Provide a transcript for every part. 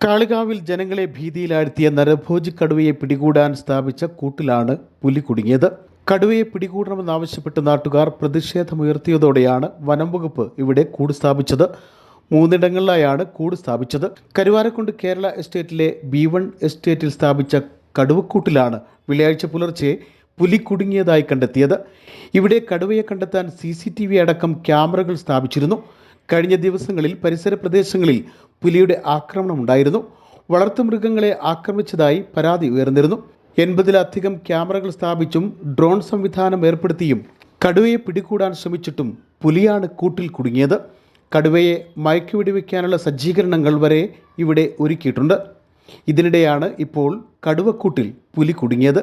കാളികാവിൽ ജനങ്ങളെ ഭീതിയിലാഴ്ത്തിയ നരഭോജി കടുവയെ പിടികൂടാൻ സ്ഥാപിച്ച കൂട്ടിലാണ് പുലി കുടുങ്ങിയത്. കടുവയെ പിടികൂടണമെന്നാവശ്യപ്പെട്ട് നാട്ടുകാർ പ്രതിഷേധമുയർത്തിയതോടെയാണ് വനം വകുപ്പ് ഇവിടെ കൂട് സ്ഥാപിച്ചത്. മൂന്നിടങ്ങളിലായാണ് കൂട് സ്ഥാപിച്ചത്. കരുവാരക്കുണ്ട് കേരള എസ്റ്റേറ്റിലെ ബി വൺ എസ്റ്റേറ്റിൽ സ്ഥാപിച്ച കടുവക്കൂട്ടിലാണ് വെള്ളിയാഴ്ച പുലർച്ചെ പുലി കുടുങ്ങിയതായി കണ്ടെത്തിയത്. ഇവിടെ കടുവയെ കണ്ടെത്താൻ സി അടക്കം ക്യാമറകൾ സ്ഥാപിച്ചിരുന്നു. കഴിഞ്ഞ ദിവസങ്ങളിൽ പരിസര പ്രദേശങ്ങളിൽ പുലിയുടെ ആക്രമണമുണ്ടായിരുന്നു വളർത്തുമൃഗങ്ങളെ ആക്രമിച്ചതായി പരാതി ഉയർന്നിരുന്നു. എൺപതിലധികം ക്യാമറകൾ സ്ഥാപിച്ചും ഡ്രോൺ സംവിധാനം ഏർപ്പെടുത്തിയും കടുവയെ പിടികൂടാൻ ശ്രമിച്ചിട്ടും പുലിയാണ് കൂട്ടിൽ കുടുങ്ങിയത്. കടുവയെ മയക്കുവെടിവെക്കാനുള്ള സജ്ജീകരണങ്ങൾ വരെ ഇവിടെ ഒരുക്കിയിട്ടുണ്ട്. ഇതിനിടെയാണ് ഇപ്പോൾ കടുവക്കൂട്ടിൽ പുലി കുടുങ്ങിയത്.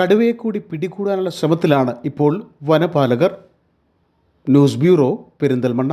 കടുവയെ കൂടി പിടികൂടാനുള്ള ശ്രമത്തിലാണ് ഇപ്പോൾ വനപാലകർ. News bureau Perinthalmanna.